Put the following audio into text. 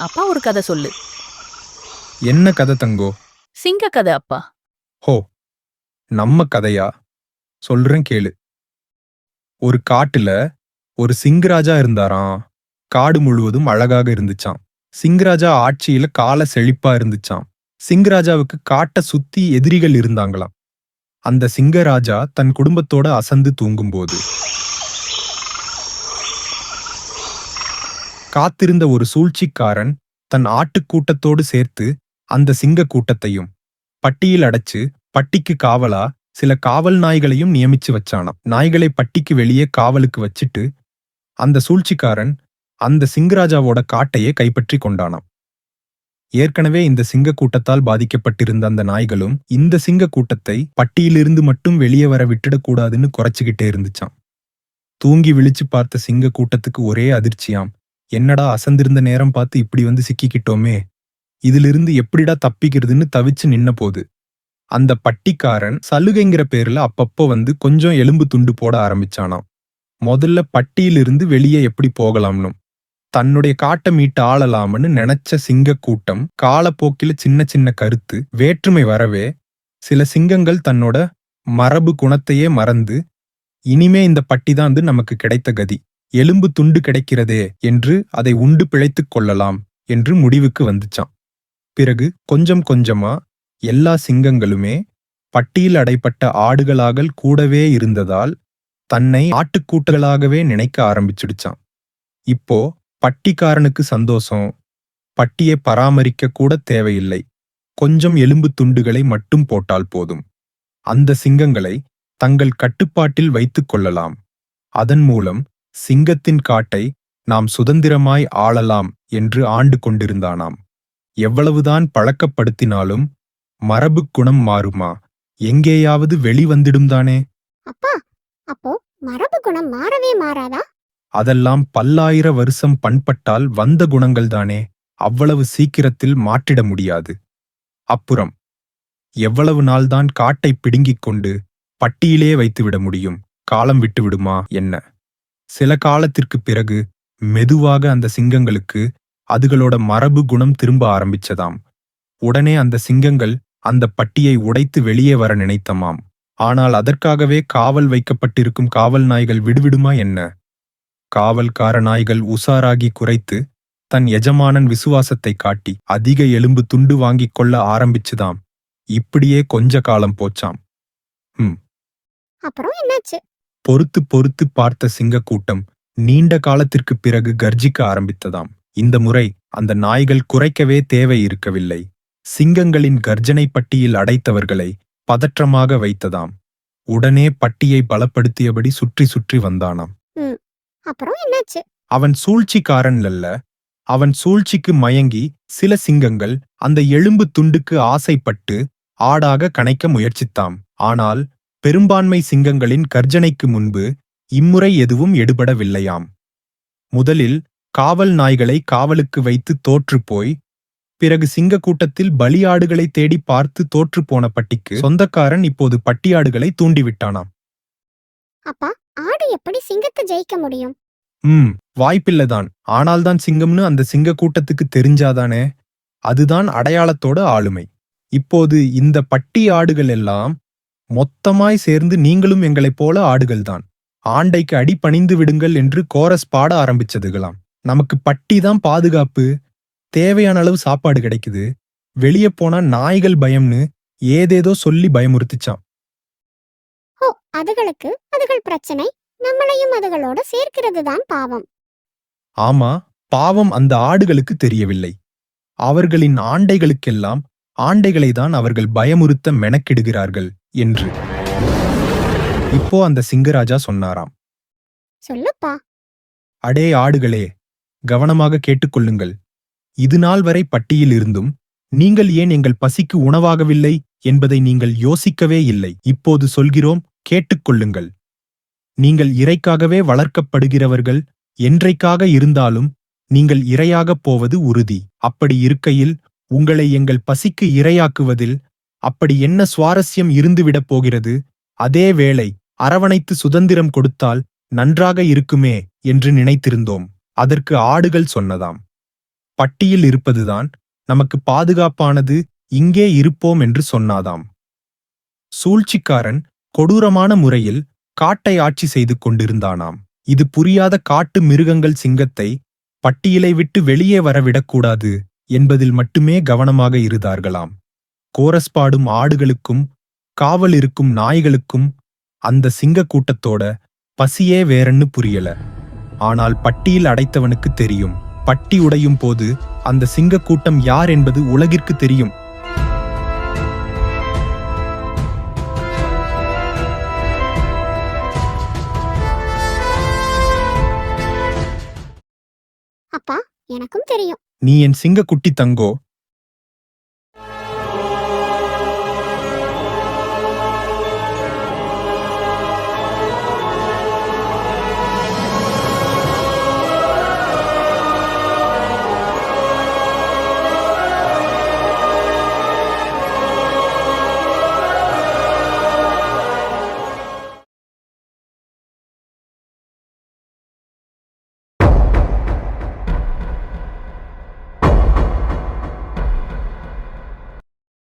அப்பா ஒரு கதை சொல்லு. என்ன கதை தங்கோ? சிங்க கதை அப்பா. ஹோ நம்ம கதையா? சொல்றேன் கேளு. ஒரு காட்டுல ஒரு சிங்கராஜா இருந்தாராம். காடு முழுவதும் அழகாக இருந்துச்சாம். சிங்கராஜா ஆட்சியில கால செழிப்பா இருந்துச்சாம். சிங்கராஜாவுக்கு காட்டை சுத்தி எதிரிகள் இருந்தாங்களாம். அந்த சிங்கராஜா தன் குடும்பத்தோட அசந்து தூங்கும்போது காத்திருந்த ஒரு சூழ்ச்சிக்காரன் தன் ஆட்டுக்கூட்டத்தோடு சேர்த்து அந்த சிங்கக் கூட்டத்தையும் பட்டியில் அடைச்சு பட்டிக்கு காவலா சில காவல் நாய்களையும் நியமிச்சு வச்சானாம். நாய்களை பட்டிக்கு வெளியே காவலுக்கு வச்சிட்டு அந்த சூழ்ச்சிக்காரன் அந்த சிங்கராஜாவோட காட்டையே கைப்பற்றி கொண்டானாம். ஏற்கனவே இந்த சிங்க கூட்டத்தால் பாதிக்கப்பட்டிருந்த அந்த நாய்களும் இந்த சிங்க கூட்டத்தை பட்டியிலிருந்து மட்டும் வெளியே வர விட்டுடக்கூடாதுன்னு குறைச்சிக்கிட்டே இருந்துச்சாம். தூங்கி விழிச்சு பார்த்த சிங்க கூட்டத்துக்கு ஒரே அதிர்ச்சியாம். என்னடா அசந்திருந்த நேரம் பார்த்து இப்படி வந்து சிக்கிக்கிட்டோமே? இதிலிருந்து எப்படிடா தப்பிக்கிறதுன்னு தவிச்சு நின்ன போது அந்த பட்டிக்காரன் சலுகைங்கிற பேர்ல அப்பப்போ வந்து கொஞ்சம் எலும்பு துண்டு போட ஆரம்பிச்சானாம். முதல்ல பட்டியிலிருந்து வெளியே எப்படி போகலாம்னும் தன்னுடைய காட்டை மீட்டு ஆளலாம்னு நினைச்ச சிங்க கூட்டம் காலப்போக்கில சின்ன சின்ன கருத்து வேற்றுமை வரவே சில சிங்கங்கள் தன்னோட மரபு குணத்தையே மறந்து இனிமே இந்த பட்டி தான் வந்து நமக்கு கிடைத்த கதி. எலும்பு துண்டு கிடைக்கிறதே என்று அதை உண்டு பிழைத்துக் கொள்ளலாம் என்று முடிவுக்கு வந்துச்சான். பிறகு கொஞ்சம் கொஞ்சமா எல்லா சிங்கங்களுமே பட்டியில் அடைப்பட்ட ஆடுகளாக கூடவே இருந்ததால் தன்னை ஆட்டுக்கூட்டலாகவே நினைக்க ஆரம்பிச்சிடுச்சான். இப்போ பட்டிக்காரனுக்கு சந்தோஷம் பட்டியை பராமரிக்க கூட தேவையில்லை. கொஞ்சம் எலும்பு துண்டுகளை மட்டும் போட்டால் போதும். அந்த சிங்கங்களை தங்கள் கட்டுப்பாட்டில் வைத்துக் கொள்ளலாம். அதன் மூலம் சிங்கத்தின் காட்டை நாம் சுதந்திரமாய் ஆளலாம் என்று ஆண்டு கொண்டிருந்தானாம். எவ்வளவுதான் பழக்கப்படுத்தினாலும் மரபு குணம் மாறுமா? எங்கேயாவது வெளிவந்திடும் தானே? அப்பா அப்போ மரபு குணம் மாறவே மாறாதா? அதெல்லாம் பல்லாயிர வருஷம் பண்பட்டால் வந்த குணங்கள் தானே. அவ்வளவு சீக்கிரத்தில் மாற்றிட முடியாது. அப்புறம் எவ்வளவு நாள்தான் காட்டை பிடுங்கிக் கொண்டு பட்டியிலே வைத்துவிட முடியும்? காலம் விட்டு விடுமா என்ன? சில காலத்திற்குப் பிறகு மெதுவாக அந்த சிங்கங்களுக்கு அதுகளோட மரபு குணம் திரும்ப ஆரம்பிச்சதாம். உடனே அந்த சிங்கங்கள் அந்த பட்டியை உடைத்து வெளியே வர நினைத்தமாம். ஆனால் அதற்காகவே காவல் வைக்கப்பட்டிருக்கும் காவல் நாய்கள் விடுவிடுமா என்ன? காவல்கார நாய்கள் உசாராகி குறைத்து தன் எஜமானன் விசுவாசத்தை காட்டி அதிக எலும்பு துண்டு வாங்கிக் கொள்ள ஆரம்பிச்சுதாம். இப்படியே கொஞ்ச காலம் போச்சாம். அப்புறம் என்னாச்சு? பொறுத்து பொறுத்து பார்த்த சிங்கக்கூட்டம் நீண்ட காலத்திற்குப் பிறகு கர்ஜிக்க ஆரம்பித்ததாம். இந்த முறை அந்த நாய்கள் குறைக்கவே தேவை இருக்கவில்லை. சிங்கங்களின் கர்ஜனை பட்டியில் அடைத்தவர்களை பதற்றமாக வைத்ததாம். உடனே பட்டியை பலப்படுத்தியபடி சுற்றி சுற்றி வந்தானாம். அப்புறம் என்னாச்சு? அவன் சூழ்ச்சிக்காரன் அல்ல. அவன் சூழ்ச்சிக்கு மயங்கி சில சிங்கங்கள் அந்த எலும்பு துண்டுக்கு ஆசைப்பட்டு ஆடாக கணைக்க முயற்சித்தாம். ஆனால் பெரும்பான்மை சிங்கங்களின் கர்ஜனைக்கு முன்பு இம்முறை எதுவும் எடுபடவில்லையாம். முதலில் காவல் நாய்களை காவலுக்கு வைத்து தோற்றுப்போய் பிறகு சிங்க கூட்டத்தில் பலியாடுகளை தேடி பார்த்து தோற்றுப்போன பட்டிக்கு சொந்தக்காரன் இப்போது பட்டியாடுகளை தூண்டிவிட்டானாம். அப்பா ஆடு எப்படி சிங்கத்தை ஜெயிக்க முடியும்? ம் வாய்ப்பில்லைதான். ஆனால்தான் சிங்கம்னு அந்த சிங்க கூட்டத்துக்கு தெரிஞ்சாதானே? அதுதான் அடையாளத்தோட ஆளுமை. இப்போது இந்த பட்டி ஆடுகள் எல்லாம் மொத்தமாய் சேர்ந்து நீங்களும் எங்களைப் போல ஆடுகள்தான். ஆண்டைக்கு அடி பணிந்து விடுங்கள் என்று கோரஸ் பாட ஆரம்பிச்சதுகளாம். நமக்கு பட்டி தான் பாதுகாப்பு. தேவையான அளவு சாப்பாடு கிடைக்குது. வெளியே போனா நாய்கள் பயம்னு ஏதேதோ சொல்லி பயமுறுத்துச்சான் ஓ அதுகளுக்கு அதுகள் பிரச்சனை. நம்மளையும் அதுகளோட சேர்க்கிறது தான் பாவம். ஆமா பாவம் அந்த ஆடுகளுக்கு தெரியவில்லை. அவர்களின் ஆண்டைகளுக்கெல்லாம் ஆண்டைகளை தான் அவர்கள் பயமுறுத்த மெனக்கிடுகிறார்கள். என்று. இப்போ அந்த சிங்கராஜா சொன்னாராம். சொல்லுப்பா. அடே ஆடுகளே கவனமாக கேட்டுக்கொள்ளுங்கள். இது நாள் வரை பட்டியில் இருந்தும் நீங்கள் ஏன் எங்கள் பசிக்கு உணவாகவில்லை என்பதை நீங்கள் யோசிக்கவே இல்லை. இப்போது சொல்கிறோம் கேட்டுக்கொள்ளுங்கள். நீங்கள் இறைக்காகவே வளர்க்கப்படுகிறவர்கள் என்றைக்காக இருந்தாலும் நீங்கள் இரையாகப் போவது உறுதி. அப்படி இருக்கையில் உங்களை எங்கள் பசிக்கு இரையாக்குவதில் அப்படி என்ன சுவாரஸ்யம் இருந்துவிடப் போகிறது? அதேவேளை அரவணைத்து சுதந்திரம் கொடுத்தால் நன்றாக இருக்குமே என்று நினைத்திருந்தோம். அதற்கு ஆடுகள் சொன்னதாம். பட்டியில் இருப்பதுதான் நமக்கு பாதுகாப்பானது இங்கே இருப்போம் என்று சொன்னாதாம். சூழ்ச்சிக்காரன் கொடூரமான முறையில் காட்டை ஆட்சி செய்து கொண்டிருந்தானாம். இது புரியாத காட்டு மிருகங்கள் சிங்கத்தை பட்டியலை விட்டு வெளியே வரவிடக்கூடாது என்பதில் மட்டுமே கவனமாக இருந்தார்களாம். கோரஸ் பாடும் ஆடுகளுக்கும் காவல் இருக்கும் நாய்களுக்கும் அந்த சிங்க கூட்டத்தோட பசியே வேறன்னு புரியல. ஆனால் பட்டியில் அடைத்தவனுக்கு தெரியும். பட்டி உடையும் போது அந்த சிங்க கூட்டம் யார் என்பது உலகிற்கு தெரியும். அப்பா எனக்கும் தெரியும். நீ என் சிங்க குட்டி தங்கோ?